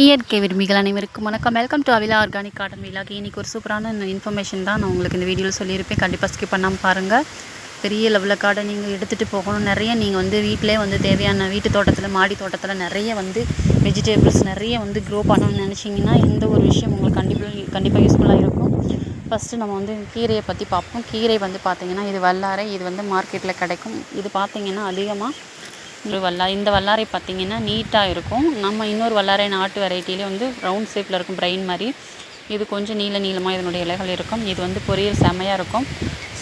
இயற்கை விரும்பிகள் அனைவருக்கும் வணக்கம். Welcome to Avila organic garden வீலாக இன்றைக்கி ஒரு சூப்பரான இன்ஃபர்மேஷன் தான் நான் உங்களுக்கு இந்த வீடியோவில் சொல்லியிருப்பேன். கண்டிப்பாக ஸ்கிப் பண்ணாமல் பாருங்கள் பெரிய லெவலில் கார்டன் நீங்கள் எடுத்துகிட்டு போகணும். நிறைய நீங்கள் வந்து வீட்டிலே வந்து தேவையான வீட்டு தோட்டத்தில் மாடி தோட்டத்தில் நிறைய வந்து வெஜிடேபிள்ஸ் நிறைய வந்து க்ரோ பண்ணணும்னு நினச்சிங்கன்னா இந்த ஒரு விஷயம் உங்களுக்கு கண்டிப்பாக கண்டிப்பாக யூஸ்ஃபுல்லாக இருக்கும். ஃபஸ்ட்டு நம்ம வந்து கீரையை பற்றி பார்ப்போம். கீரை வந்து பார்த்திங்கன்னா இது வல்லாரை இது வந்து மார்க்கெட்டில் கிடைக்கும். இது பார்த்திங்கன்னா அதிகமாக ஒரு வல்லா இந்த வல்லாரை பார்த்திங்கன்னா நீட்டாக இருக்கும். நம்ம இன்னொரு வல்லாரை நாட்டு வெரைட்டிலே வந்து ரவுண்ட் ஷேப்பில் இருக்கும் பிரெயின் மாதிரி. இது கொஞ்சம் நீள நீளமாக இதனுடைய இலைகள் இருக்கும். இது வந்து பொரியல் செமையாக இருக்கும்.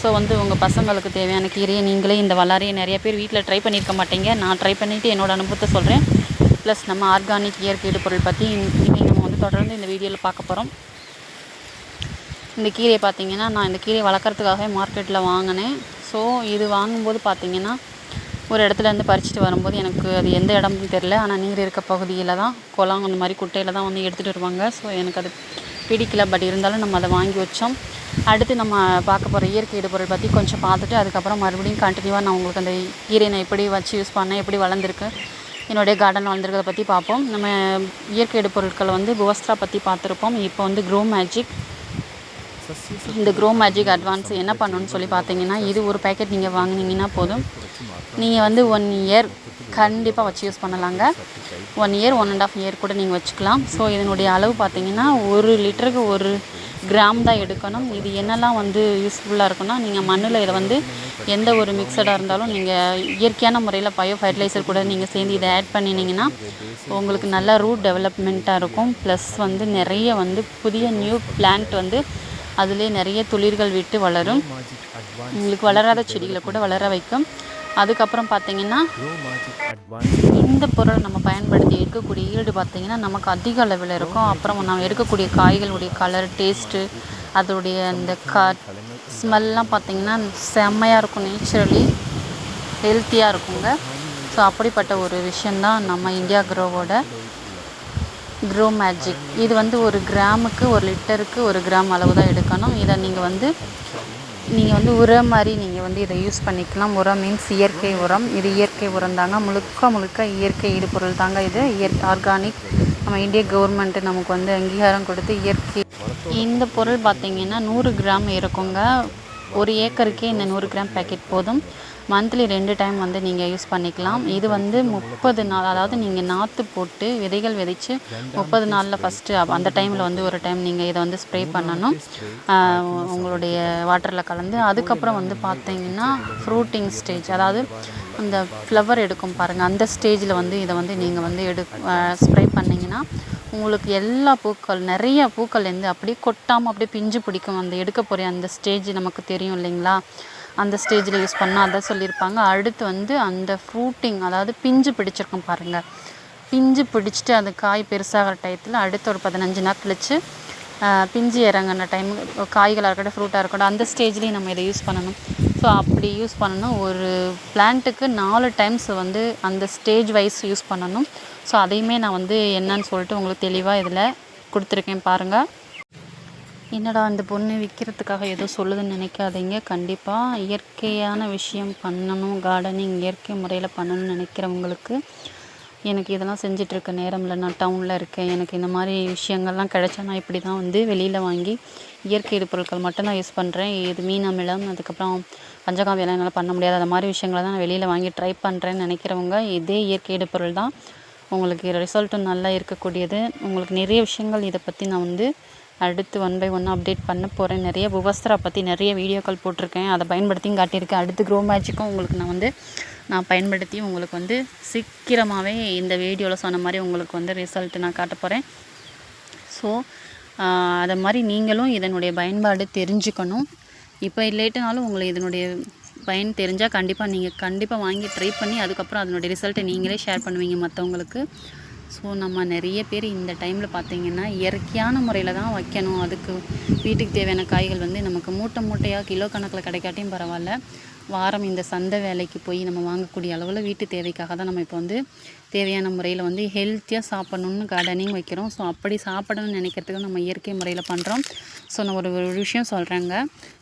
ஸோ வந்து உங்கள் பசங்களுக்கு தேவையான கீரையை நீங்களே இந்த வல்லாரையை நிறைய பேர் வீட்டில் ட்ரை பண்ணியிருக்க மாட்டீங்க. நான் ட்ரை பண்ணிவிட்டு என்னோடய அனுபவத்தை சொல்கிறேன் ப்ளஸ் நம்ம ஆர்கானிக் இயற்கை பொருள் பற்றி இன்றைக்கி நம்ம வந்து தொடர்ந்து இந்த வீடியோவில் பார்க்க போகிறோம் இந்த கீரையை பார்த்தீங்கன்னா நான் இந்த கீரையை வளர்க்குறதுக்காகவே மார்க்கெட்டில் வாங்கினேன். ஸோ இது வாங்கும்போது பார்த்திங்கன்னா ஒரு இடத்துல இருந்து பறிச்சுட்டு வரும்போது எனக்கு அது எந்த இடம்னு தெரில ஆனால் நீர் இருக்க பகுதியில் தான் குளம் அந்த மாதிரி குட்டையில் தான் வந்து எடுத்துகிட்டு வருவாங்க. ஸோ எனக்கு அது பிடிக்கல. பட் இருந்தாலும் நம்ம அதை வாங்கி வச்சோம். அடுத்து நம்ம பார்க்க போகிற இயற்கை இடுபொருள் பற்றி கொஞ்சம் பார்த்துட்டு அதுக்கப்புறம் மறுபடியும் கண்டினியூவாக நான் உங்களுக்கு அந்த கீரை நான் எப்படி வச்சு யூஸ் பண்ணேன் எப்படி வளர்ந்துருக்கு என்னுடைய கார்டன் வளர்ந்துருக்கிறத பற்றி பார்ப்போம். நம்ம இயற்கை இடுபொருட்கள் வந்து புவஸ்த்ரா பற்றி பார்த்துருப்போம். இப்போ வந்து க்ரோ மேஜிக் இந்த க்ரோ மேஜிக் அட்வான்ஸ் என்ன பண்ணணும்னு சொல்லி பார்த்தீங்கன்னா இது ஒரு பேக்கெட் நீங்கள் வாங்கினீங்கன்னா போதும். நீங்கள் வந்து ஒன் இயர் கண்டிப்பாக வச்சு யூஸ் பண்ணலாங்க. One year one and half year கூட நீங்கள் வச்சுக்கலாம். ஸோ இதனுடைய அளவு பார்த்தீங்கன்னா ஒரு லிட்டருக்கு ஒரு கிராம் தான் எடுக்கணும். இது என்னெல்லாம் வந்து யூஸ்ஃபுல்லாக இருக்குன்னா நீங்கள் மண்ணில் இதை வந்து எந்த ஒரு மிக்சடாக இருந்தாலும் நீங்கள் இயற்கையான முறையில் பயோ ஃபர்டிலைசர் கூட நீங்கள் சேர்ந்து இதை ஆட் பண்ணினீங்கன்னா உங்களுக்கு நல்ல ரூட் டெவலப்மெண்ட்டாக இருக்கும். ப்ளஸ் வந்து நிறைய வந்து புதிய நியூ பிளான்ட் வந்து அதிலே நிறைய துளிர்கள் விட்டு வளரும். உங்களுக்கு வளராத செடிகளை கூட வளர வைக்கும். அதுக்கப்புறம் பார்த்தீங்கன்னா இந்த பொருளை நம்ம பயன்படுத்தி எடுக்கக்கூடிய ஈடு பார்த்திங்கன்னா நமக்கு அதிக அளவில் இருக்கும். அப்புறம் நம்ம எடுக்கக்கூடிய காய்களுடைய கலர் டேஸ்ட்டு அதோடைய அந்த க ஸ்மெல்லாம் பார்த்திங்கன்னா செம்மையாக இருக்கும் நேச்சுரலி ஹெல்த்தியாக இருக்குங்க. ஸோ அப்படிப்பட்ட ஒரு விஷயந்தான் நம்ம இந்தியா க்ரோவோட க்ரோ மேஜிக் இது வந்து ஒரு கிராமுக்கு ஒரு லிட்டருக்கு ஒரு கிராம் அளவு தான் எடுக்கணும். இதை நீங்கள் வந்து நீங்கள் வந்து உரம் மாதிரி நீங்கள் வந்து இதை யூஸ் பண்ணிக்கலாம். உரம் மீன்ஸ் இயற்கை உரம். இது இயற்கை உரம் தாங்க. முழுக்க முழுக்க இயற்கை இடுபொருள் தாங்க இது. இயற்கை ஆர்கானிக் நம்ம இந்திய கவர்மெண்ட்டு நமக்கு வந்து அங்கீகாரம் கொடுத்து இயற்கை. இந்த பொருள் பார்த்திங்கன்னா நூறு கிராம் இருக்குங்க. ஒரு ஏக்கருக்கே இந்த நூறு கிராம் பேக்கெட் போதும். மந்த்லி ரெண்டு டைம் வந்து நீங்கள் யூஸ் பண்ணிக்கலாம். இது வந்து முப்பது நாள் அதாவது நீங்கள் நாற்று போட்டு விதைகள் விதைச்சு முப்பது நாளில் ஃபஸ்ட்டு அந்த டைமில் வந்து ஒரு டைம் நீங்கள் இதை வந்து ஸ்ப்ரே பண்ணணும். உங்களுடைய வாட்டரில் கலந்து. அதுக்கப்புறம் வந்து பார்த்தீங்கன்னா ஃப்ரூட்டிங் ஸ்டேஜ் அதாவது அந்த ஃப்ளவர் எடுக்கும் பாருங்கள் அந்த ஸ்டேஜில் வந்து இதை வந்து நீங்கள் வந்து எடு ஸ்ப்ரே பண்ணிங்கன்னா உங்களுக்கு எல்லா பூக்கள் நிறைய பூக்கள் வந்து அப்படியே கொட்டாமல் அப்படியே பிஞ்சு பிடிக்கும். அந்த எடுக்க போகிற அந்த ஸ்டேஜ் நமக்கு தெரியும் இல்லைங்களா? அந்த ஸ்டேஜில் யூஸ் பண்ணால் அதை சொல்லியிருப்பாங்க. அடுத்து வந்து அந்த ஃப்ரூட்டிங் அதாவது பிஞ்சு பிடிச்சிருக்கும் பாருங்கள் பிஞ்சு பிடிச்சிட்டு அந்த காய் பெருசாகிற டயத்தில் அடுத்து ஒரு பதினஞ்சு நாள் கழிச்சு பிஞ்சு இறங்கின டைம் காய்களாக இருக்கட்டும் ஃப்ரூட்டாக இருக்கட்டும் அந்த ஸ்டேஜ்லேயும் நம்ம இதை யூஸ் பண்ணணும். ஸோ அப்படி யூஸ் பண்ணணும். ஒரு பிளான்ட்டுக்கு நாலு டைம்ஸ் வந்து அந்த ஸ்டேஜ் வைஸ் யூஸ் பண்ணணும். ஸோ அதையுமே நான் வந்து என்னன்னு சொல்லிட்டு உங்களுக்கு தெளிவாக இதில் கொடுத்துருக்கேன் பாருங்கள் என்னடா அந்த பொண்ணு விற்கிறதுக்காக ஏதோ சொல்லுதுன்னு நினைக்காதீங்க. கண்டிப்பாக இயற்கையான விஷயம் பண்ணணும். கார்டனிங் இயற்கை முறையில் பண்ணணும்னு நினைக்கிறவங்களுக்கு. எனக்கு இதெல்லாம் செஞ்சிட்ருக்க நேரமில் நான் டவுனில் இருக்கேன் எனக்கு இந்த மாதிரி விஷயங்கள்லாம் கிடைச்சா நான் இப்படி தான் வந்து வெளியில் வாங்கி இயற்கை இது பொருட்கள் மட்டும்தான் யூஸ் பண்ணுறேன் இது மீன் அமிலம் அதுக்கப்புறம் பஞ்சகாவியெல்லாம் என்னால் பண்ண முடியாது. அந்த மாதிரி விஷயங்களை தான் நான் வெளியில் வாங்கி ட்ரை பண்ணுறேன்னு நினைக்கிறவங்க இதே இயற்கை பொருள் தான் உங்களுக்கு ரிசல்ட்டும் நல்லா இருக்கக்கூடியது. உங்களுக்கு நிறைய விஷயங்கள் இதை பற்றி நான் வந்து அடுத்து ஒன் பை ஒன் அப்டேட் பண்ண போகிறேன் நிறைய புவஸ்திரா பற்றி நிறைய வீடியோக்கள் போட்டிருக்கேன். அதை பயன்படுத்தியும் காட்டியிருக்கேன். அடுத்து க்ரோ மேஜிக்கும் உங்களுக்கு நான் வந்து நான் பயன்படுத்தி உங்களுக்கு வந்து சீக்கிரமாகவே இந்த வீடியோவில் சொன்ன மாதிரி உங்களுக்கு வந்து ரிசல்ட்டு நான் காட்ட போகிறேன் ஸோ அதை மாதிரி நீங்களும் இதனுடைய பயன்பாடு தெரிஞ்சுக்கணும். இப்போ இல்லைட்டுனாலும் உங்களுக்கு இதனுடைய பயன் தெரிஞ்சால் கண்டிப்பாக நீங்கள் கண்டிப்பாக வாங்கி ட்ரை பண்ணி அதுக்கப்புறம் அதனுடைய ரிசல்ட்டை நீங்களே ஷேர் பண்ணுவீங்க மற்றவங்களுக்கு ஸோ நம்ம நிறைய பேர் இந்த டைமில் பார்த்திங்கன்னா இயற்கையான முறையில் தான் வைக்கணும். அதுக்கு வீட்டுக்கு தேவையான காய்கள் வந்து நமக்கு மூட்டை மூட்டையாக கிலோ கணக்கில் கிடைக்காட்டியும் பரவாயில்ல. வாரம் இந்த சந்தை வேலைக்கு போய் நம்ம வாங்கக்கூடிய அளவில் வீட்டு தேவைக்காக தான் நம்ம இப்போ வந்து தேவையான முறையில் வந்து ஹெல்த்தியாக சாப்பிட்ணுன்னு கார்டனிங் வைக்கிறோம். ஸோ அப்படி சாப்பிடணும்னு நினைக்கிறதுக்கு நம்ம இயற்கை முறையில் பண்ணுறோம் ஸோ நான் ஒரு ஒரு விஷயம் சொல்கிறேங்க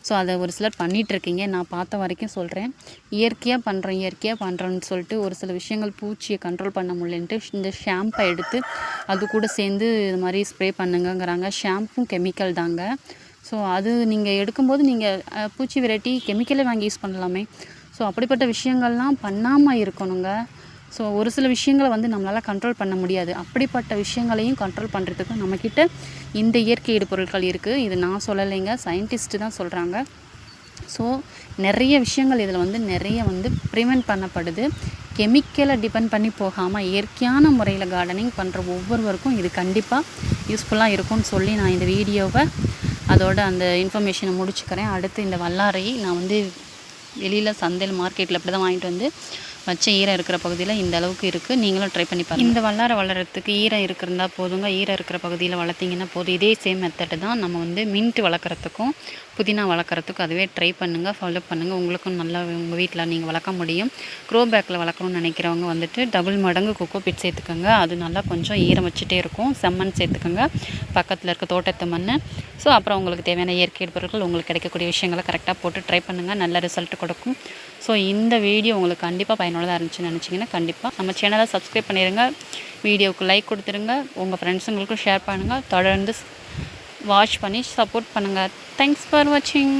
ஸோ அதை ஒரு சிலர் பண்ணிகிட்ருக்கீங்க நான் பார்த்த வரைக்கும் சொல்கிறேன் இயற்கையாக பண்ணுறோம் இயற்கையாக பண்ணுறோன்னு சொல்லிட்டு ஒரு சில விஷயங்கள் பூச்சியை கண்ட்ரோல் பண்ண முடியலன்ட்டு இந்த ஷாம்பை எடுத்து அது கூட சேர்ந்து இது மாதிரி ஸ்ப்ரே பண்ணுங்கங்கிறாங்க. ஷாம்பும் கெமிக்கல் தாங்க. ஸோ அது நீங்கள் எடுக்கும்போது நீங்கள் பூச்சி வெரைட்டி கெமிக்கலே வாங்கி யூஸ் பண்ணலாமே. ஸோ அப்படிப்பட்ட விஷயங்கள்லாம் பண்ணாமல் இருக்கணுங்க. ஸோ ஒரு சில விஷயங்களை வந்து நம்மளால் கண்ட்ரோல் பண்ண முடியாது. அப்படிப்பட்ட விஷயங்களையும் கண்ட்ரோல் பண்ணுறதுக்கு நம்மக்கிட்ட இந்த இயற்கை இடு பொருட்கள் இருக்குது இது நான் சொல்லலைங்க சயின்டிஸ்ட்டு தான் சொல்கிறாங்க ஸோ நிறைய விஷயங்கள் இதில் வந்து நிறைய வந்து ப்ரிவெண்ட் பண்ணப்படுது. கெமிக்கலை டிபெண்ட் பண்ணி போகாமல் இயற்கையான முறையில் கார்டனிங் பண்ணுற ஒவ்வொருவருக்கும் இது கண்டிப்பாக யூஸ்ஃபுல்லாக இருக்கும்னு சொல்லி நான் இந்த வீடியோவை அதோட அந்த இன்ஃபர்மேஷனை முடிச்சுக்கிறேன். அடுத்து இந்த வல்லாரை நான் வந்து வெளியில் சந்தையில் மார்க்கெட்டில் அப்படி தான் வாங்கிட்டு வந்து வச்ச ஈரம் இருக்கிற பகுதியில் இந்த அளவுக்கு இருக்குது நீங்களும் ட்ரை பண்ணி பாருங்கள் இந்த வல்லார வளர்கிறதுக்கு ஈரம் இருக்கிறதா போதுங்க. ஈரம் இருக்கிற பகுதியில் வளர்த்திங்கன்னா போதும். இதே சேம் மெத்தடு தான் நம்ம வந்து மின்ட் வளர்க்குறதுக்கும் புதினா வளர்க்குறதுக்கும் அதுவே ட்ரை பண்ணுங்கள் ஃபாலோ பண்ணுங்கள் உங்களுக்கும் நல்லா உங்கள் வீட்டில் நீங்கள் வளர்க்க முடியும். க்ரோ பேக்கில் வளர்க்கணும்னு நினைக்கிறவங்க வந்துட்டு டபுள் மடங்கு கொக்கோ பிட் சேர்த்துக்கோங்க. அது நல்லா கொஞ்சம் ஈரம் வச்சுட்டே இருக்கும். செம்மண் சேர்த்துக்கோங்க. பக்கத்தில் இருக்க தோட்டத்து மண் ஸோ அப்புறம் உங்களுக்கு தேவையான இயற்கை பொருட்கள் உங்களுக்கு கிடைக்கக்கூடிய விஷயங்களை கரெக்டாக போட்டு ட்ரை பண்ணுங்கள் நல்ல ரிசல்ட் கொடுக்கும். ஸோ இந்த வீடியோ உங்களுக்கு கண்டிப்பாக பயனுள்ளதாக இருந்துச்சுன்னு நினச்சிங்கன்னா கண்டிப்பாக நம்ம சேனலை சப்ஸ்கிரைப் பண்ணிடுங்க வீடியோவுக்கு லைக் கொடுத்துருங்க. உங்கள் ஃப்ரெண்ட்ஸுங்களுக்கும் ஷேர் பண்ணுங்கள் தொடர்ந்து வாட்ச் பண்ணி சப்போர்ட் பண்ணுங்கள் தேங்க்ஸ் ஃபார் வாட்சிங்